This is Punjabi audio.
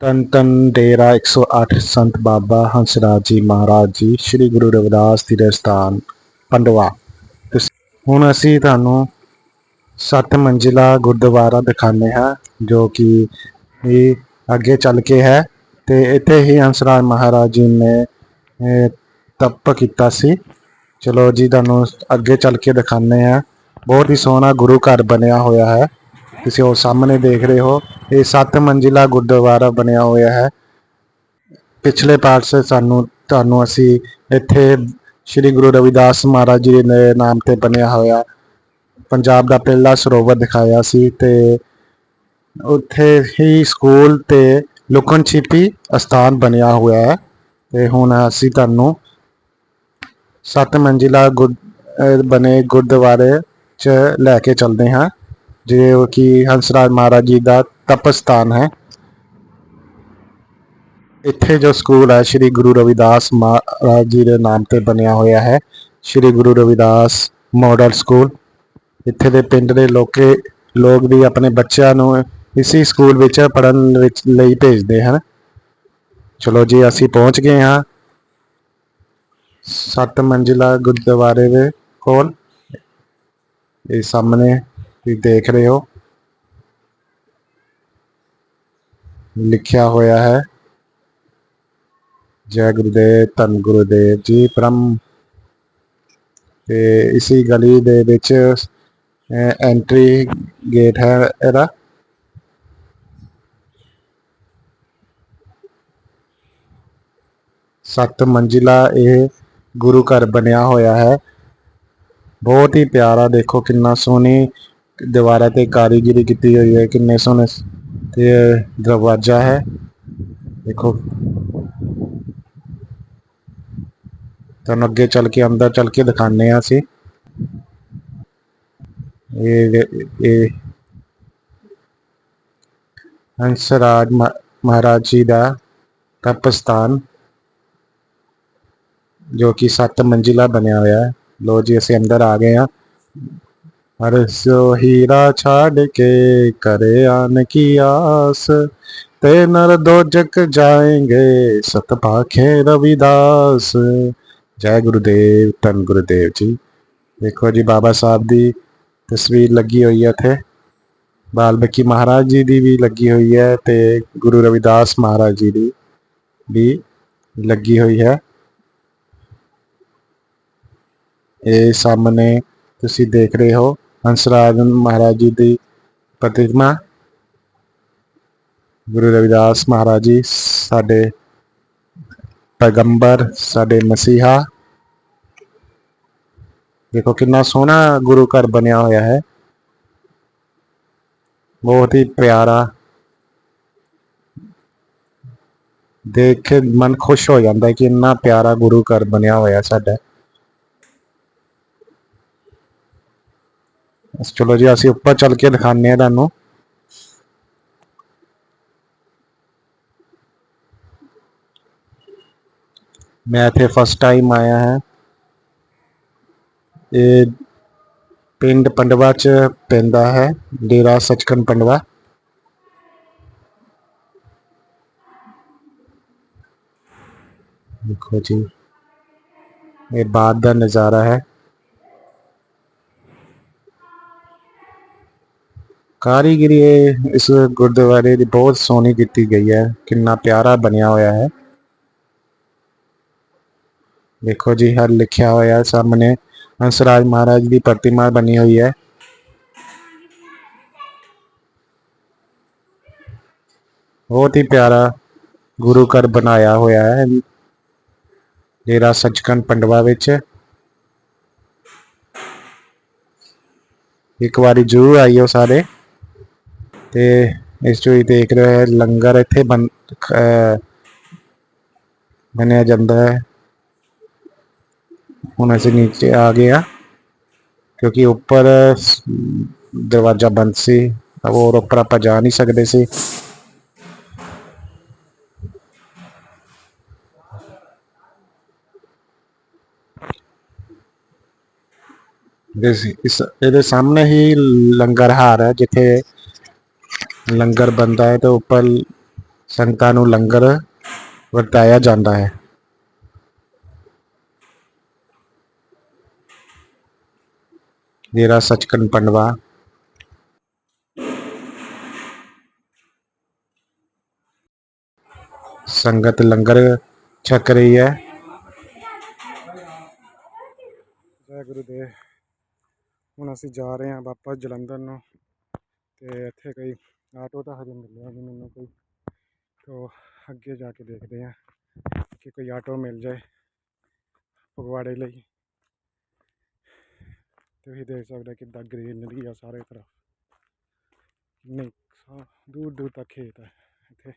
ਤਨ ਤਨ ਡੇਰਾ 108 ਸੰਤ ਬਾਬਾ ਹੰਸਰਾਜ ਜੀ ਮਹਾਰਾਜ ਜੀ, ਸ੍ਰੀ ਗੁਰੂ ਰਵਿਦਾਸ ਜੀ ਦੇ ਸਥਾਨ ਪੰਡਵਾ। ਹੁਣ ਅਸੀਂ ਤੁਹਾਨੂੰ ਸੱਤ ਮੰਜ਼ਿਲਾ ਗੁਰਦੁਆਰਾ ਦਿਖਾਉਂਦੇ ਹਾਂ, ਜੋ ਕਿ ਇਹ ਅੱਗੇ ਚੱਲ ਕੇ ਹੈ। ਤੇ ਇੱਥੇ ਹੀ ਹੰਸਰਾਜ ਮਹਾਰਾਜ ਜੀ ਨੇ ਤਪ ਕੀਤਾ ਸੀ। ਚਲੋ ਜੀ, ਤੁਹਾਨੂੰ ਅੱਗੇ ਚੱਲ ਕੇ ਦਿਖਾਉਂਦੇ ਹਾਂ। ਬਹੁਤ ਹੀ ਸੋਹਣਾ ਗੁਰੂ ਘਰ ਬਣਿਆ ਹੋਇਆ ਹੈ। ਤੁਸੀਂ ਉਹ ਸਾਹਮਣੇ ਦੇਖ ਰਹੇ ਹੋ, ਇਹ ਸੱਤ ਮੰਜ਼ਿਲਾ ਗੁਰਦੁਆਰਾ ਬਣਿਆ ਹੋਇਆ ਹੈ। ਪਿਛਲੇ ਪਾਰਟ ਸੇ ਸਾਨੂੰ, ਤੁਹਾਨੂੰ ਅਸੀਂ ਇੱਥੇ ਸ੍ਰੀ ਗੁਰੂ ਰਵਿਦਾਸ ਮਹਾਰਾਜ ਜੀ ਦੇ ਨਾਮ ਤੇ ਬਣਿਆ ਹੋਇਆ ਪੰਜਾਬ ਦਾ ਪਹਿਲਾ ਸਰੋਵਰ ਦਿਖਾਇਆ ਸੀ ਤੇ ਉੱਥੇ ਹੀ ਸਕੂਲ ਤੇ ਲੁਕਣ ਛਿਪੀ ਅਸਥਾਨ ਬਣਿਆ ਹੋਇਆ ਹੈ। ਤੇ ਹੁਣ ਅਸੀਂ ਤੁਹਾਨੂੰ ਸੱਤ ਮੰਜ਼ਿਲਾ ਗੁਰ ਬਣੇ ਗੁਰਦੁਆਰੇ ਚ ਲੈ ਕੇ ਚੱਲਦੇ ਹਾਂ। ਜੋ ਕਿ ਹੰਸਰਾਜ ਮਹਾਰਾਜ ਜੀ ਦਾ ਤਪ ਸਥਾਨ ਹੈ। ਇੱਥੇ ਜੋ ਸਕੂਲ ਹੈ, ਸ੍ਰੀ ਗੁਰੂ ਰਵਿਦਾਸ ਮਹਾਰਾਜ ਜੀ ਦੇ ਨਾਮ ਤੇ ਬਣਿਆ ਹੋਇਆ ਹੈ। Sri Guru Ravidas model school. ਇੱਥੇ ਦੇ ਪਿੰਡ ਦੇ ਲੋਕੇ, ਲੋਕ ਵੀ ਆਪਣੇ ਬੱਚਿਆਂ ਨੂੰ ਇਸੇ ਸਕੂਲ ਵਿੱਚ ਪੜਨ ਵਿੱਚ ਲਈ ਭੇਜਦੇ ਹਨ। ਚਲੋ ਜੀ, ਅਸੀਂ ਪਹੁੰਚ ਗਏ ਹਾਂ। ਸੱਤ ਮੰਜ਼ਿਲਾ ਗੁਰਦੁਆਰੇ ਦੇ ਕੋਲ। ਇਹ ਸਾਹਮਣੇ ਤੁਸੀਂ ਦੇਖ ਰਹੇ ਹੋ। ਲਿਖਿਆ ਹੋਇਆ ਹੈ। ਜੈ ਗੁਰੂਦੇਵ, ਧੰਨ ਗੁਰੂਦੇਵ ਜੀ, ਬ੍ਰਹਮ। ਤੇ ਇਸੀ ਗਲੀ ਦੇ ਵਿੱਚ ਐਂਟਰੀ ਗੇਟ ਹੈ ਇਹਦਾ। ਸੱਤ ਮੰਜ਼ਿਲਾ ਇਹ ਗੁਰੂ ਘਰ ਬਣਿਆ ਹੋਇਆ ਹੈ। ਬਹੁਤ ਹੀ ਪਿਆਰਾ, ਦੇਖੋ ਕਿੰਨਾ ਸੋਹਣੀ ਦੀਵਾਰਾਂ ਤੇ ਕਾਰੀਗਰੀ ਕੀਤੀ ਹੋਈ ਹੈ, ਕਿੰਨੇ ਸੋਹਣੇ ਤੇ ਦਰਵਾਜ਼ਾ ਹੈ। ਦੇਖੋ। ਤੁਹਾਨੂੰ ਅੱਗੇ ਚੱਲ ਕੇ, ਅੰਦਰ ਚੱਲ ਕੇ ਦਿਖਾਣੇ ਆ ਅਸੀਂ। ਇਹ ਇਹ ਹੰਸਰਾਜ ਮਹਾਰਾਜ ਜੀ ਦਾ ਤਪ ਜੋ ਕਿ ਸੱਤ ਮੰਜ਼ਿਲਾ ਬਣਿਆ ਹੋਇਆ ਹੈ। ਲੋ ਜੀ, ਅਸੀਂ ਅੰਦਰ ਆ ਗਏ ਹਾਂ। ਹਰ ਹੀਰਾ ਛਾੜ ਕੇ ਕਰੇ ਆਨ ਕੀ ਆਸ? ਤੇ ਨਰ ਦੋਜਕ ਜਾਏਂਗੇ ਸਤ ਪਾਖੇ ਰਵਿਦਾਸ। ਜੈ ਗੁਰੂਦੇਵ, ਧੰਨ ਗੁਰੂਦੇਵ ਜੀ। ਦੇਖੋ ਜੀ, ਬਾਬਾ ਸਾਹਿਬ ਦੀ ਤਸਵੀਰ ਲੱਗੀ ਹੋਈ ਹੈ ਇੱਥੇ। ਬਾਲਮੀਕੀ ਮਹਾਰਾਜ ਜੀ ਦੀ ਵੀ ਲੱਗੀ ਹੋਈ ਹੈ ਤੇ ਗੁਰੂ ਰਵਿਦਾਸ ਮਹਾਰਾਜ ਜੀ ਦੀ ਵੀ ਲੱਗੀ ਹੋਈ ਹੈ। ਇਹ ਸਾਹਮਣੇ ਤੁਸੀਂ ਦੇਖ ਰਹੇ ਹੋ ਹੰਸਰਾਜ ਮਹਾਰਾਜ ਜੀ ਦੀ ਪ੍ਰਤਿਮਾ ਗੁਰੂ ਰਵਿਦਾਸ ਮਹਾਰਾਜ ਜੀ ਸਾਡੇ ਪੈਗੰਬਰ ਸਾਡੇ ਮਸੀਹਾ ਦੇਖੋ ਕਿੰਨਾ ਸੋਹਣਾ ਗੁਰੂ ਘਰ ਬਣਿਆ ਹੋਇਆ ਹੈ ਬਹੁਤ ਹੀ ਪਿਆਰਾ ਦੇਖ ਕੇ ਮਨ ਖੁਸ਼ ਹੋ ਜਾਂਦਾ ਹੈ ਕਿ ਇੰਨਾ ਪਿਆਰਾ ਗੁਰੂ ਘਰ ਬਣਿਆ ਹੋਇਆ ਸਾਡਾ ਚਲੋ ਜੀ, ਅਸੀਂ ਉੱਪਰ ਚੱਲ ਕੇ ਦਿਖਾਉਂਦੇ ਹਾਂ ਤੁਹਾਨੂੰ। ਮੈਂ ਇੱਥੇ ਫਸਟ ਟਾਈਮ ਆਇਆ ਹਾਂ। ਇਹ ਪਿੰਡ ਪੰਡਵਾ ਚ ਪੈਂਦਾ ਹੈ, ਡੇਰਾ ਸਚਖੰਡ ਪੰਡਵਾ। ਦੇਖੋ ਜੀ, ਇਹ ਬਾਅਦ ਦਾ ਨਜ਼ਾਰਾ ਹੈ। ਕਾਰੀਗਰੀ ਇਸ ਗੁਰਦੁਆਰੇ ਦੀ ਬਹੁਤ ਸੋਹਣੀ ਕੀਤੀ ਗਈ ਹੈ। ਕਿੰਨਾ ਪਿਆਰਾ ਬਣਿਆ ਹੋਇਆ ਹੈ। ਦੇਖੋ ਜੀ, ਹਰ ਲਿਖਿਆ ਹੋਇਆ ਹੈ। ਸਾਹਮਣੇ ਹੰਸਰਾਜ ਮਹਾਰਾਜ ਦੀ ਪ੍ਰਤਿਮਾ ਬਣੀ ਹੋਈ ਹੈ। ਬਹੁਤ ਹੀ ਪਿਆਰਾ ਗੁਰੂ ਘਰ ਬਣਾਇਆ ਹੋਇਆ ਹੈ। ਡੇਰਾ ਸੱਚਖੰਡ ਪੰਡਵਾ ਵਿੱਚ। ਇੱਕ ਵਾਰੀ ਜ਼ਰੂਰ ਆਈਓ ਸਾਰੇ। ਤੇ ਇਸ ਚੋਂ ਦੇਖ ਰਹੇ ਹੋ ਲੰਗਰ ਇੱਥੇ ਬਣ ਬਣਿਆ ਜਾਂਦਾ ਹੈ। ਹੁਣ ਅਸੀਂ ਨੀਚੇ ਆ ਗਏ ਆ ਕਿਉਂਕਿ ਉੱਪਰ ਦਰਵਾਜ਼ਾ ਬੰਦ ਸੀ ਹੋਰ ਉੱਪਰ ਆਪਾਂ ਜਾ ਨਹੀਂ ਸਕਦੇ ਸੀ। ਇਸ- ਇਹਦੇ ਸਾਹਮਣੇ ਹੀ ਲੰਗਰ ਹਾਰ ਹੈ, ਜਿੱਥੇ ਲੰਗਰ ਬਣਦਾ ਹੈ ਤੇ ਉੱਪਰ ਸੰਗਤਾਂ ਨੂੰ ਲੰਗਰ ਵਰਤਾਇਆ ਜਾਂਦਾ ਹੈ। ਡੇਰਾ ਸਚਖੰਡ ਪੰਡਵਾ। ਸੰਗਤ ਲੰਗਰ ਛਕ ਰਹੀ ਹੈ। ਜੈ ਗੁਰੂਦੇਵ ਹੁਣ ਅਸੀਂ ਜਾ ਰਹੇ ਹਾਂ ਵਾਪਸ ਜਲੰਧਰ ਨੂੰ ਤੇ ਇੱਥੇ ਕਈ ਆਟੋ ਤਾਂ ਹਜੇ ਮਿਲਿਆ ਨਹੀਂ ਮੈਨੂੰ ਕੋਈ। ਤੋ ਅੱਗੇ ਜਾ ਕੇ ਦੇਖਦੇ ਹਾਂ ਕਿ ਕੋਈ ਆਟੋ ਮਿਲ ਜਾਏ ਫਗਵਾੜੇ ਲਈ। ਤੁਸੀਂ ਦੇਖ ਸਕਦੇ ਹੋ ਕਿੱਦਾਂ ਗ੍ਰੀਨਰੀ ਆ ਸਾਰੇ ਤਰਫ। ਨਹੀਂ ਦੂਰ ਦੂਰ ਤੱਕ ਖੇਤ ਹੈ ਇੱਥੇ।